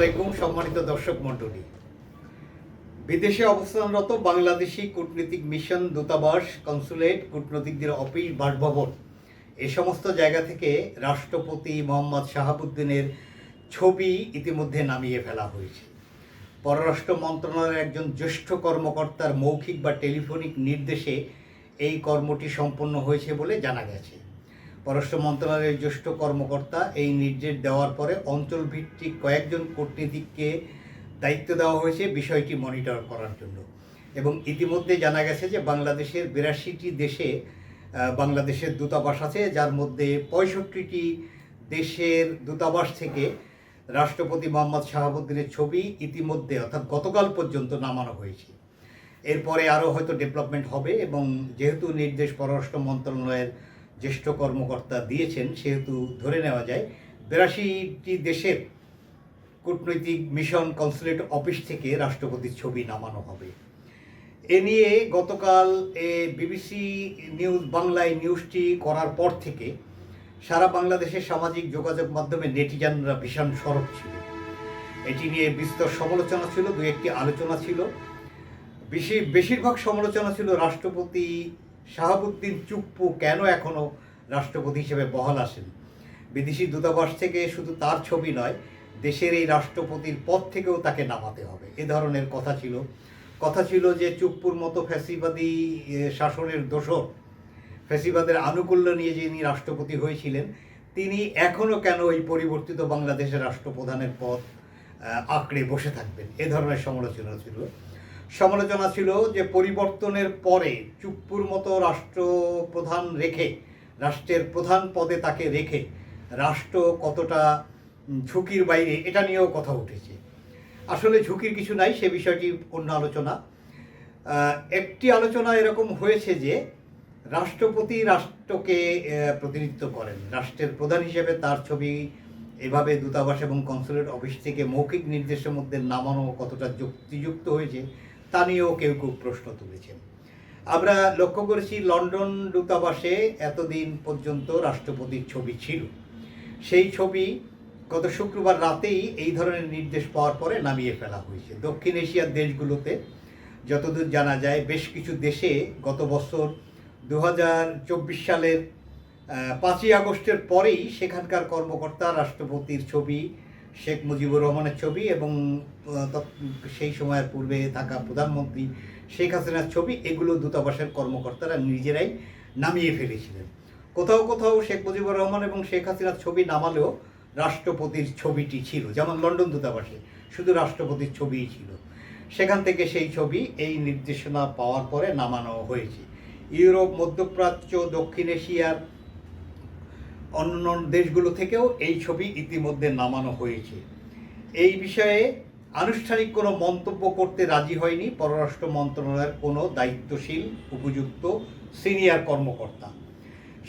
আলাইকুম, সম্মানিত দর্শক মণ্ডলী। বিদেশে অবস্থানরত বাংলাদেশি কূটনীতিক মিশন দূতাবাস, কনসুলেট, কূটনীতিকদের অফিস, বাসভবন, এ সমস্ত জায়গা থেকে রাষ্ট্রপতি মোহাম্মদ শাহাবুদ্দিনের ছবি ইতিমধ্যে নামিয়ে ফেলা হয়েছে। পররাষ্ট্র মন্ত্রণালয়ের একজন জ্যেষ্ঠ কর্মকর্তার মৌখিক বা টেলিফোনিক নির্দেশে এই কর্মটি সম্পন্ন হয়েছে বলে জানা গেছে। পররাষ্ট্র মন্ত্রণালয়ের জ্যেষ্ঠ কর্মকর্তা এই নির্দেশ দেওয়ার পরে অঞ্চলভিত্তিক কয়েকজন কূটনীতিককে দায়িত্ব দেওয়া হয়েছে বিষয়টি মনিটর করার জন্য। এবং ইতিমধ্যে জানা গেছে যে বাংলাদেশের বিরাশিটি দেশে বাংলাদেশের দূতাবাস আছে, যার মধ্যে পঁয়ষট্টিটি দেশের দূতাবাস থেকে রাষ্ট্রপতি মোহাম্মদ শাহাবুদ্দিনের ছবি ইতিমধ্যে, অর্থাৎ গতকাল পর্যন্ত নামানো হয়েছে। এরপরে আরও হয়তো ডেভেলপমেন্ট হবে এবং যেহেতু নির্দেশ পররাষ্ট্র মন্ত্রণালয়ের জ্যেষ্ঠ কর্মকর্তা দিয়েছেন, সেহেতু ধরে নেওয়া যায়, বিরাশিটি দেশের কূটনৈতিক মিশন কনসুলেট অফিস থেকে রাষ্ট্রপতির ছবি নামানো হবে। এ নিয়ে গতকাল এ বিবিসি নিউজ, বাংলায় নিউজটি করার পর থেকে সারা বাংলাদেশের সামাজিক যোগাযোগ মাধ্যমে নেটিজানরা ভীষণ সরব ছিল। এটি নিয়ে বিস্তর সমালোচনা ছিল দু একটি আলোচনা ছিল। বেশি, বেশিরভাগ সমালোচনা ছিল রাষ্ট্রপতি শাহাবুদ্দিন চুপ্পু কেন এখনও রাষ্ট্রপতি হিসেবে বহাল আসেন বিদেশি দূতাবাস থেকে শুধু তার ছবি নয়, দেশের এই রাষ্ট্রপতির পদ থেকেও তাকে নামাতে হবে। এ ধরনের কথা ছিল। কথা ছিল যে চুপ্পুর মতো ফ্যাসিবাদী শাসনের দোষর, ফ্যাসিবাদের আনুকূল্য নিয়ে যিনি রাষ্ট্রপতি হয়েছিলেন, তিনি এখনও কেন এই পরিবর্তিত বাংলাদেশের রাষ্ট্রপ্রধানের পদ আঁকড়ে বসে থাকবেন? এ ধরনের সমালোচনা ছিল। সমালোচনা ছিল যে পরিবর্তনের পরে চুপ্পুর মতো রাষ্ট্রপ্রধান রেখে, রাষ্ট্রের প্রধান পদে তাকে রেখে রাষ্ট্র কতটা ঝুঁকির বাইরে, এটা নিয়েও কথা উঠেছে। আসলে ঝুঁকির কিছু নাই, সে বিষয়টি অন্য আলোচনা। একটি আলোচনা এরকম হয়েছে যে রাষ্ট্রপতি রাষ্ট্রকে প্রতিনিধিত্ব করেন। রাষ্ট্রের প্রধান হিসেবে তার ছবি এভাবে দূতাবাস এবং কনসুলেট অফিস থেকে মৌখিক নির্দেশের মধ্যে নামানো কতটা যুক্তিযুক্ত হয়েছে তা নিয়েও কেউ কেউ প্রশ্ন তুলেছেন। আমরা লক্ষ্য করেছি লন্ডন দূতাবাসে এতদিন পর্যন্ত রাষ্ট্রপতির ছবি ছিল। সেই ছবি গত শুক্রবার রাতেই এই ধরনের নির্দেশ পাওয়ার পরে নামিয়ে ফেলা হয়েছে। দক্ষিণ এশিয়ার দেশগুলোতে যতদূর জানা যায়, বেশ কিছু দেশে গত বছর দু হাজার চব্বিশ সালের পাঁচই আগস্টের পরেই সেখানকার কর্মকর্তা রাষ্ট্রপতির ছবি শেখ মুজিবুর রহমানের ছবি এবং সেই সময়ের পূর্বে থাকা প্রধানমন্ত্রী শেখ হাসিনার ছবি, এগুলো দূতাবাসের কর্মকর্তারা নিজেরাই নামিয়ে ফেলেছিলেন। কোথাও কোথাও শেখ মুজিবুর রহমান এবং শেখ হাসিনার ছবি নামালেও রাষ্ট্রপতির ছবিটি ছিল, যেমন লন্ডন দূতাবাসে শুধু রাষ্ট্রপতির ছবিই ছিল। সেখান থেকে সেই ছবি এই নির্দেশনা পাওয়ার পরে নামানো হয়েছে। ইউরোপ, মধ্যপ্রাচ্য, দক্ষিণ এশিয়ার অন্য দেশগুলো থেকেও এই ছবি ইতিমধ্যে নামানো হয়েছে। এই বিষয়ে আনুষ্ঠানিক কোনো মন্তব্য করতে রাজি হয়নি পররাষ্ট্র মন্ত্রণালয়ের কোনো দায়িত্বশীল, উপযুক্ত সিনিয়র কর্মকর্তা।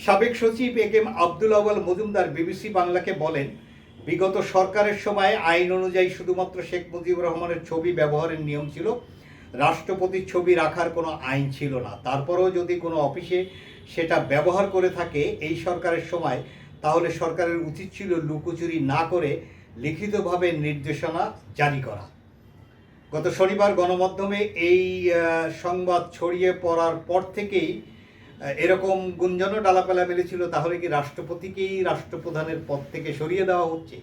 সাবেক সচিব A KM Abdul Awal Majumder BBC বাংলাকে বলেন, বিগত সরকারের সময় আইন অনুযায়ী শুধুমাত্র শেখ মুজিবুর রহমানের ছবি ব্যবহারের নিয়ম ছিল রাষ্ট্রপতির ছবি রাখার কোনো আইন ছিল না। তারপরেও যদি কোনো অফিসে সেটা ব্যবহার করে থাকে এই সরকারের সময়, তাহলে সরকারের উচিত ছিল লুকোচুরি না করে লিখিতভাবে নির্দেশনা জারি করা। গত শনিবার গণমাধ্যমে এই সংবাদ ছড়িয়ে পড়ার পর থেকেই এরকম গুঞ্জনও ডালাপালা মেলেছিল, তাহলে কি রাষ্ট্রপতিকেই রাষ্ট্রপ্রধানের পদ থেকে সরিয়ে দেওয়া হচ্ছে?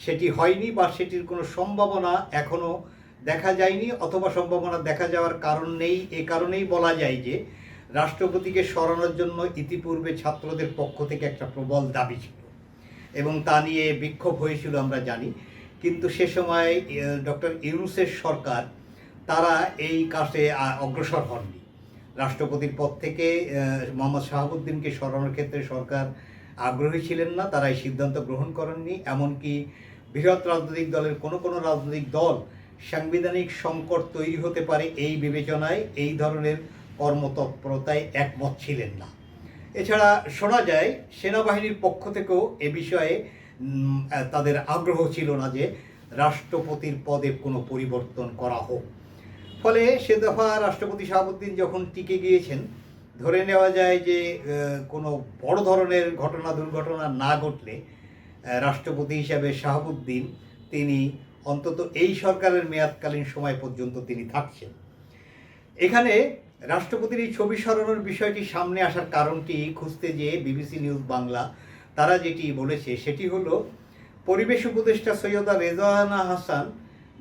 সেটি হয়নি বা সেটির কোনো সম্ভাবনা এখনও দেখা যায়নি অথবা সম্ভাবনা দেখা যাওয়ার কারণ নেই। এ কারণেই বলা যায় যে, রাষ্ট্রপতিকে সরানোর জন্য ইতিপূর্বে ছাত্রদের পক্ষ থেকে একটা প্রবল দাবি ছিল এবং তা নিয়ে বিক্ষোভ হয়েছিল আমরা জানি। কিন্তু সে সময় ডক্টর ইউনুসের সরকার, তারা এই কাজে অগ্রসর হননি। রাষ্ট্রপতির পদ থেকে মোহাম্মদ শাহাবুদ্দিনকে সরানোর ক্ষেত্রে সরকার আগ্রহী ছিলেন না, তারা এই সিদ্ধান্ত গ্রহণ করেননি। এমনকি বৃহৎ রাজনৈতিক দলের কোনো কোনো রাজনৈতিক দল সাংবিধানিক সংকট তৈরি হতে পারে এই বিবেচনায় এই ধরনের কর্মতৎপরতায় একমত ছিলেন না। এছাড়া শোনা যায়, সেনাবাহিনীর পক্ষ থেকেও এ বিষয়ে তাদের আগ্রহ ছিল না যে রাষ্ট্রপতির পদে কোনো পরিবর্তন করা হোক। ফলে সে দফা রাষ্ট্রপতি শাহাবুদ্দিন যখন টিকে গিয়েছেন, ধরে নেওয়া যায় যে কোনো বড় ধরনের ঘটনা, দুর্ঘটনা না ঘটলে রাষ্ট্রপতি হিসাবে শাহাবুদ্দিন তিনি অন্তত এই সরকারের মেয়াদকালীন সময় পর্যন্ত তিনি থাকছেন। এখানে রাষ্ট্রপতির এই ছবি সরানোর বিষয়টি সামনে আসার কারণটি খুঁজতে যেয়ে বিবিসি নিউজ বাংলা, তারা যেটি বলেছে সেটি হলো, পরিবেশ উপদেষ্টা সৈয়দা রেজওয়ানা হাসান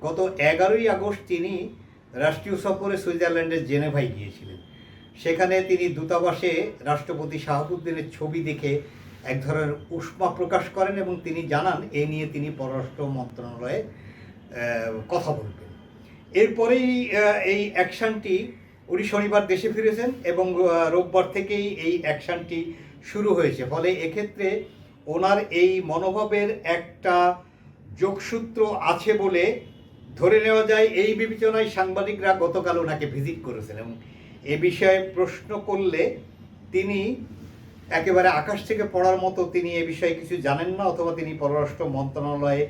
গত এগারোই আগস্ট তিনি রাষ্ট্রীয় সফরে সুইজারল্যান্ডের জেনেভায় গিয়েছিলেন। সেখানে তিনি দূতাবাসে রাষ্ট্রপতি শাহাবুদ্দিনের ছবি দেখে এক ধরনের উষ্মা প্রকাশ করেন এবং তিনি জানান, এ নিয়ে তিনি পররাষ্ট্র মন্ত্রণালয়ে কথা বলবেন। এরপরেই এই অ্যাকশনটি উনি শনিবার দেশে ফিরেছেন এবং রোববার থেকেই এই অ্যাকশনটি শুরু হয়েছে। ফলে এক্ষেত্রে ওনার এই মনোভাবের একটা যোগসূত্র আছে বলে ধরে নেওয়া যায়। এই বিবেচনায় সাংবাদিকরা গতকাল ওনাকে ভিজিট করেছেন এবং এ বিষয়ে প্রশ্ন করলে তিনি একেবারে আকাশ থেকে পড়ার মতো তিনি এ বিষয়ে কিছু জানেন না অথবা তিনি পররাষ্ট্র মন্ত্রণালয়ে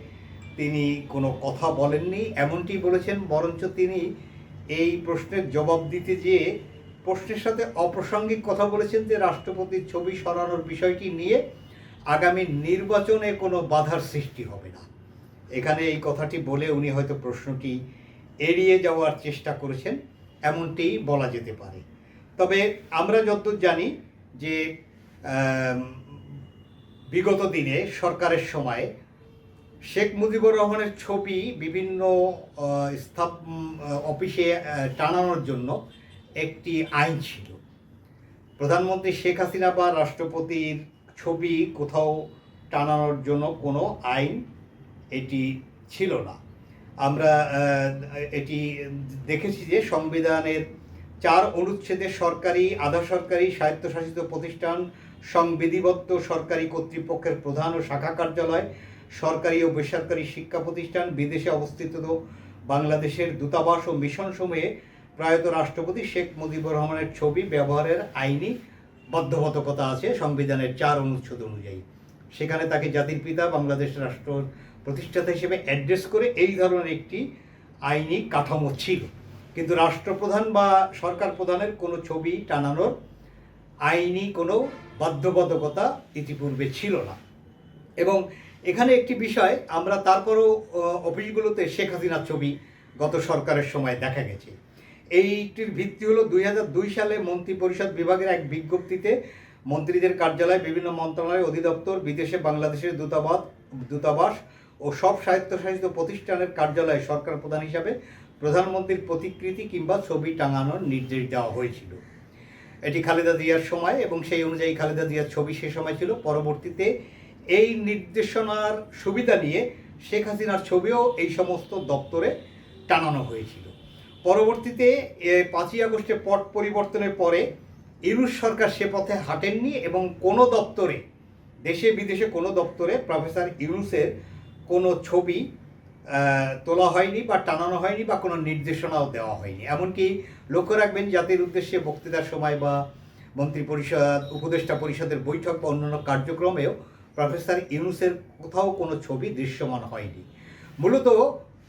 তিনি কোনো কথা বলেননি, এমনটি বলেছেন, বরঞ্চ তিনি এই প্রশ্নের জবাব দিতে যেয়ে প্রশ্নের সাথে অপ্রাসঙ্গিক কথা বলেছেন যে রাষ্ট্রপতির ছবি সরানোর বিষয়টি নিয়ে আগামী নির্বাচনে কোনো বাধার সৃষ্টি হবে না। এখানে এই কথাটি বলে উনি হয়তো প্রশ্নটি এড়িয়ে যাওয়ার চেষ্টা করেছেন, এমনটি বলা যেতে পারে। তবে আমরা যতদূর জানি যে বিগত দিনে সরকারের সময় শেখ মুজিবুর রহমানের ছবি বিভিন্ন স্থাপ অফিসে টানানোর জন্য একটি আইন ছিল। প্রধানমন্ত্রী শেখ হাসিনা বা রাষ্ট্রপতির ছবি কোথাও টানানোর জন্য কোনো আইন এটি ছিল না। আমরা এটি দেখেছি যে সংবিধানের চার অনুচ্ছেদে সরকারি, আধা সরকারি, স্বায়ত্তশাসিত প্রতিষ্ঠান, সংবিধিবদ্ধ সরকারি কর্তৃপক্ষের প্রধান ও শাখা কার্যালয় সরকারি ও বেসরকারি শিক্ষা প্রতিষ্ঠান বিদেশে অবস্থিত বাংলাদেশের দূতাবাস ও মিশন সমূহে প্রয়াত রাষ্ট্রপতি শেখ মুজিবুর রহমানের ছবি ব্যবহারের আইনি বাধ্যবাধকতা আছে, সংবিধানের চার অনুচ্ছেদ অনুযায়ী। সেখানে তাকে জাতির পিতা, বাংলাদেশ রাষ্ট্র প্রতিষ্ঠাতা হিসেবে অ্যাড্রেস করে এই ধরনের একটি আইনি কাঠামো ছিল। কিন্তু রাষ্ট্রপ্রধান বা সরকার প্রধানের কোনো ছবি টানানোর আইনি কোনো বাধ্যবাধকতা ইতিপূর্বে ছিল না। এবং এখানে একটি বিষয়, আমরা তারপরও অফিসগুলোতে শেখ হাসিনার ছবি গত সরকারের সময় দেখা গেছে। এইটির ভিত্তি হলো দুই সালে মন্ত্রী পরিষদ বিভাগের এক বিজ্ঞপ্তিতে মন্ত্রীদের কার্যালয় বিভিন্ন মন্ত্রণালয় অধিদপ্তর, বিদেশে বাংলাদেশের দূতাবাস দূতাবাস ও সব স্বায়ত্তশাসিত প্রতিষ্ঠানের কার্যালয়ে সরকার প্রধান হিসাবে প্রধানমন্ত্রীর প্রতিকৃতি কিংবা ছবি টাঙানোর নির্দেশ দেওয়া হয়েছিল। এটি খালেদা জিয়ার সময় এবং সেই অনুযায়ী খালেদা জিয়ার ছবি সে সময় ছিল। পরবর্তীতে এই নির্দেশনার সুবিধা নিয়ে শেখ হাসিনার ছবিও এই সমস্ত দপ্তরে টানানো হয়েছিল। পরবর্তীতে পাঁচই আগস্টে পট পরিবর্তনের পরে ইউনুস সরকার সে পথে হাঁটেননি এবং কোনো দপ্তরে, দেশে বিদেশে কোনো দপ্তরে প্রফেসর ইউনুসের কোনো ছবি তোলা হয়নি বা টানানো হয়নি বা কোনো নির্দেশনাও দেওয়া হয়নি। এমনকি লক্ষ্য রাখবেন জাতির উদ্দেশ্যে বক্তৃতার সময় বা মন্ত্রী পরিষদ উপদেষ্টা পরিষদের বৈঠক বা অন্যান্য কার্যক্রমেও প্রফেসর ইউনুসের কোথাও কোনো ছবি দৃশ্যমান হয়নি। মূলত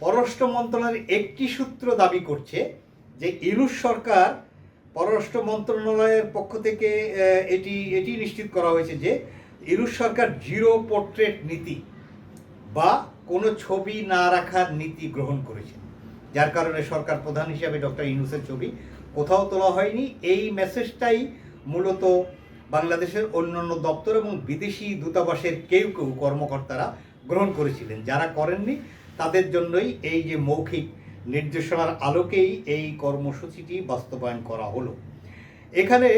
পররাষ্ট্র মন্ত্রণালয়ের একটি সূত্র দাবি করছে যে ইউনুস সরকার পররাষ্ট্র মন্ত্রণালয়ের পক্ষ থেকে এটি এটি নিশ্চিত করা হয়েছে যে ইউনুস সরকার জিরো পোর্ট্রেট নীতি বা কোনো ছবি না রাখার নীতি গ্রহণ করেছেন যার কারণে সরকার প্রধান হিসাবে ডক্টর ইউনুসের ছবি কোথাও তোলা হয়নি। এই মেসেজটাই মূলত বাংলাদেশের অন্যান্য দপ্তর এবং বিদেশি দূতাবাসের কেউ কেউ কর্মকর্তারা গ্রহণ করেছিলেন। যারা করেননি, তাদের জন্যই এই যে মৌখিক নির্দেশনার আলোকেই এই কর্মসূচিটি বাস্তবায়ন করা হলো। এখানে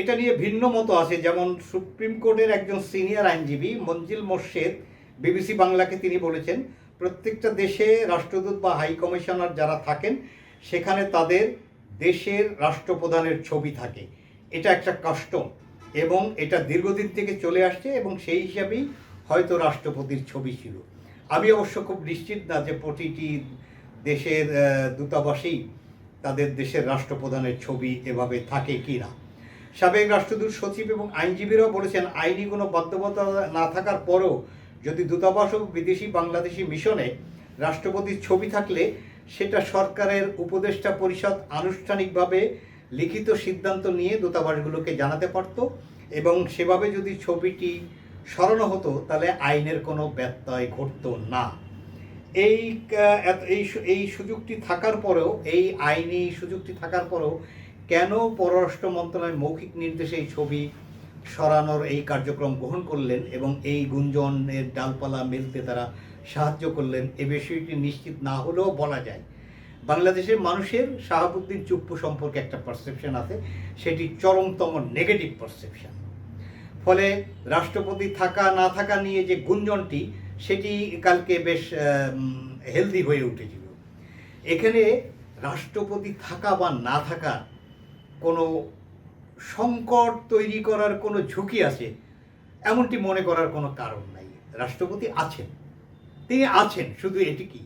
এটা নিয়ে ভিন্ন মতো আছে। যেমন সুপ্রিম কোর্টের একজন সিনিয়র আইনজীবী মঞ্জিল মোর্শেদ, বিবিসি বাংলাকে তিনি বলেছেন, প্রত্যেকটা দেশে রাষ্ট্রদূত বা হাই কমিশনার যারা থাকেন, সেখানে তাদের দেশের রাষ্ট্রপ্রধানের ছবি থাকে। এটা একটা কাস্টম। এবং এটা দীর্ঘদিন থেকে চলে আসছে এবং সেই হিসাবেই হয়তো রাষ্ট্রপতির ছবি ছিল। আমি অবশ্য খুব নিশ্চিত না যে প্রতিটি দেশের দূতাবাসেই তাদের দেশের রাষ্ট্রপ্রধানের ছবি এভাবে থাকে কি না সাবেক রাষ্ট্রদূত, সচিব এবং আইনজীবীরাও বলেছেন, আইনি কোনো বাধ্যবাধকতা না থাকার পরেও যদি দূতাবাস ও বিদেশি বাংলাদেশি মিশনে রাষ্ট্রপতির ছবি থাকলে, সেটা সরকারের উপদেষ্টা পরিষদ আনুষ্ঠানিকভাবে লিখিত সিদ্ধান্ত নিয়ে দূতাবাসগুলোকে জানাতে পারত এবং সেভাবে যদি ছবিটি সরানো হতো, তাহলে আইনের কোনো ব্যত্যয় ঘটতো না। এই এই এই সুযোগটি থাকার পরেও, এই আইনি সুযোগটি থাকার পরেও কেন পররাষ্ট্র মন্ত্রণালয় মৌখিক নির্দেশে এই ছবি সরানোর এই কার্যক্রম গ্রহণ করলেন এবং এই গুঞ্জনের ডালপালা মেলতে তারা সাহায্য করলেন, এ বিষয়টি নিশ্চিত না হলেও বলা যায়। বাংলাদেশের মানুষের শাহাবুদ্দিন চুপ্পু সম্পর্কে একটা পারসেপশন আছে, সেটি চরমতম নেগেটিভ পারসেপশন ফলে রাষ্ট্রপতি থাকা, না থাকা নিয়ে যে গুঞ্জনটি, সেটি কালকে বেশ হেলদি হয়ে উঠেছিল। এখানে রাষ্ট্রপতি থাকা বা না থাকার কোনো সংকট তৈরি করার কোনো ঝুঁকি আছে, এমনটি মনে করার কোনো কারণ নাই। রাষ্ট্রপতি আছেন। তিনি আছেন, শুধু এটি কি?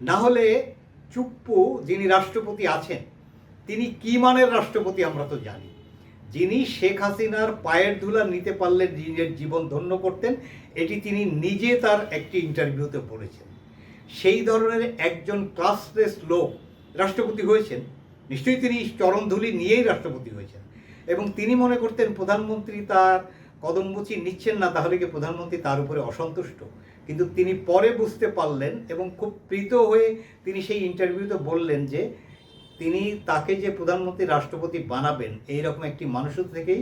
না হলে চুপ্পু যিনি রাষ্ট্রপতি আছেন, তিনি কি মানের রাষ্ট্রপতি আমরা তো জানি। যিনি শেখ হাসিনার পায়ের ধুলা নিতে পারলে নিজের জীবন ধন্য করতেন, এটি তিনি নিজে তার একটি ইন্টারভিউতে বলেছেন। সেই ধরনের একজন ক্লাসলেস লোক রাষ্ট্রপতি হয়েছেন, নিশ্চয়ই তিনি চরণধুলি নিয়েই রাষ্ট্রপতি হয়েছেন। এবং তিনি মনে করতেন প্রধানমন্ত্রী তার কদমবুচি নিচ্ছেন না, তাহলে কি প্রধানমন্ত্রী তার উপরে অসন্তুষ্ট? কিন্তু তিনি পরে বুঝতে পারলেন এবং খুব প্রীত হয়ে তিনি সেই ইন্টারভিউতে বললেন যে, তিনি তাকে যে প্রধানমন্ত্রী রাষ্ট্রপতি বানাবেন, এই রকম একটি মানুষের থেকেই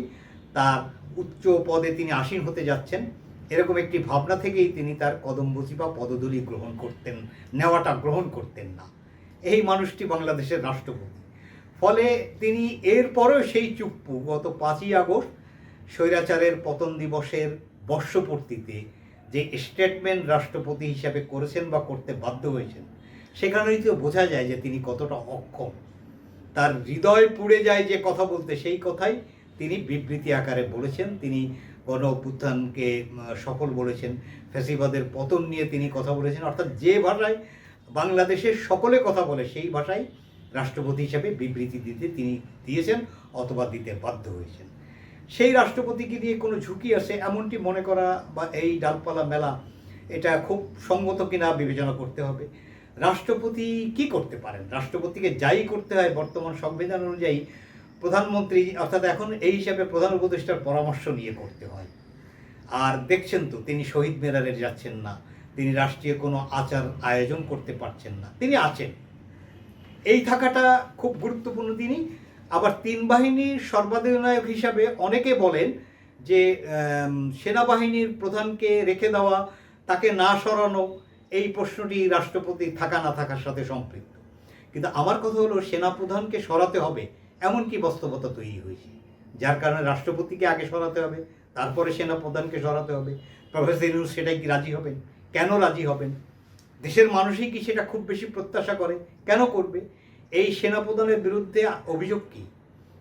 তার উচ্চ পদে তিনি আসীন হতে যাচ্ছেন। এরকম একটি ভাবনা থেকেই তিনি তার কদমবুচি বা পদধূলি গ্রহণ করতেন, নেওয়াটা গ্রহণ করতেন না। এই মানুষটি বাংলাদেশের রাষ্ট্রপতি। ফলে তিনি এরপরেও সেই চুপ্পু, গত পাঁচই আগস্ট স্বৈরাচারের পতন দিবসের বর্ষপূর্তিতে যে স্টেটমেন্ট রাষ্ট্রপতি হিসাবে করেছেন বা করতে বাধ্য হয়েছেন, সেখানেই তো বোঝা যায় যে তিনি কতটা অক্ষম। তার হৃদয় পুড়ে যায় যে কথা বলতে সেই কথাই তিনি বিবৃতি আকারে বলেছেন, তিনি গণ অভ্যুত্থানকে সফল বলেছেন, ফ্যাসিবাদের পতন নিয়ে তিনি কথা বলেছেন, অর্থাৎ যে ভাষায় বাংলাদেশের সকলে কথা বলে সেই ভাষায় রাষ্ট্রপতি হিসাবে বিবৃতি দিতে তিনি দিয়েছেন অথবা দিতে বাধ্য হয়েছেন। সেই রাষ্ট্রপতিকে নিয়ে কোনো ঝুঁকি আছে এমনটি মনে করা বা এই ডালপালা মেলা এটা খুব সঙ্গত কিনা বিবেচনা করতে হবে। রাষ্ট্রপতি কি করতে পারেন? রাষ্ট্রপতিকে যাই করতে হয় বর্তমান সংবিধান অনুযায়ী প্রধানমন্ত্রী, অর্থাৎ এখন এই হিসাবে প্রধান উপদেষ্টার পরামর্শ নিয়ে করতে হয়। আর দেখছেন তো, তিনি শহীদ মেরারে যাচ্ছেন না, তিনি রাষ্ট্রীয় কোনো আচার আয়োজন করতে পারছেন না, তিনি আছেন। এই থাকাটা খুব গুরুত্বপূর্ণ। তিনি আবার তিন বাহিনীর সর্বাধিনায়ক হিসাবে অনেকে বলেন যে সেনাবাহিনীর প্রধানকে রেখে দেওয়া, তাকে না সরানো, এই প্রশ্নটি রাষ্ট্রপতি থাকা না থাকার সাথে সম্পৃক্ত। কিন্তু আমার কথা হলো সেনাপ্রধানকে সরাতে হবে, এমন কি বাস্তবতা তৈরি হয়েছে? যার কারণে রাষ্ট্রপতিকে আগে সরাতে হবে, তারপরে সেনাপ্রধানকে সরাতে হবে। প্রফেসর সেটাই কি রাজি হবেন? কেন রাজি হবেন? দেশের মানুষই কি সেটা খুব বেশি প্রত্যাশা করে? কেন করবে? এই সেনাপ্রধানের বিরুদ্ধে অভিযোগ কি?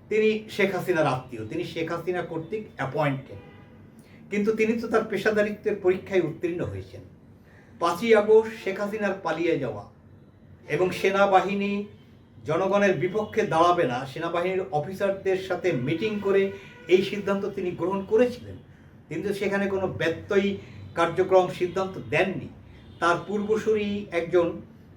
তিনি শেখ হাসিনার আত্মীয়, তিনি শেখ হাসিনা কর্তৃক অ্যাপয়েন্টেড কিন্তু তিনি তো তার পেশাদারিত্বের পরীক্ষায় উত্তীর্ণ হয়েছেন। পাঁচই আগস্ট শেখ হাসিনার পালিয়ে যাওয়া এবং সেনাবাহিনী জনগণের বিপক্ষে দাঁড়াবে না, সেনাবাহিনীর অফিসারদের সাথে মিটিং করে এই সিদ্ধান্ত তিনি গ্রহণ করেছিলেন। কিন্তু সেখানে কোনো ব্যত্যয়ী কার্যক্রম সিদ্ধান্ত দেননি। তার পূর্বসূরি একজন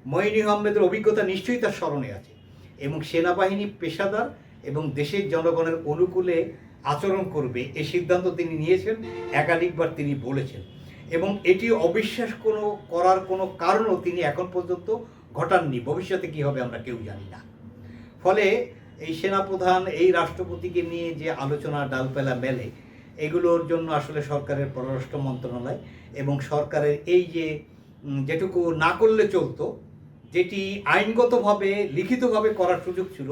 মঈনী আহমেদের অভিজ্ঞতা নিশ্চয়ই তার স্মরণে আছে এবং সেনাবাহিনী, পেশাদার এবং দেশের জনগণের অনুকূলে আচরণ করবে এ সিদ্ধান্ত তিনি নিয়েছেন, একাধিকবার তিনি বলেছেন। এবং এটি অবিশ্বাস কোনো করার কোনো কারণও তিনি এখন পর্যন্ত ঘটাননি। ভবিষ্যতে কী হবে আমরা কেউ জানি না। ফলে এই সেনাপ্রধান, এই রাষ্ট্রপতিকে নিয়ে যে আলোচনা, ডালপেলা মেলে, এগুলোর জন্য আসলে সরকারের পররাষ্ট্র মন্ত্রণালয় এবং সরকারের এই যে যেটুকু না করলে চলতো যেটি আইনগতভাবে, লিখিতভাবে করার সুযোগ ছিল,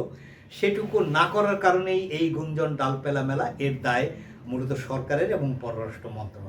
সেটুকু না করার কারণেই এই গুঞ্জন ডালপেলা মেলা এর দায় মূলত সরকারের এবং পররাষ্ট্র মন্ত্রণালয়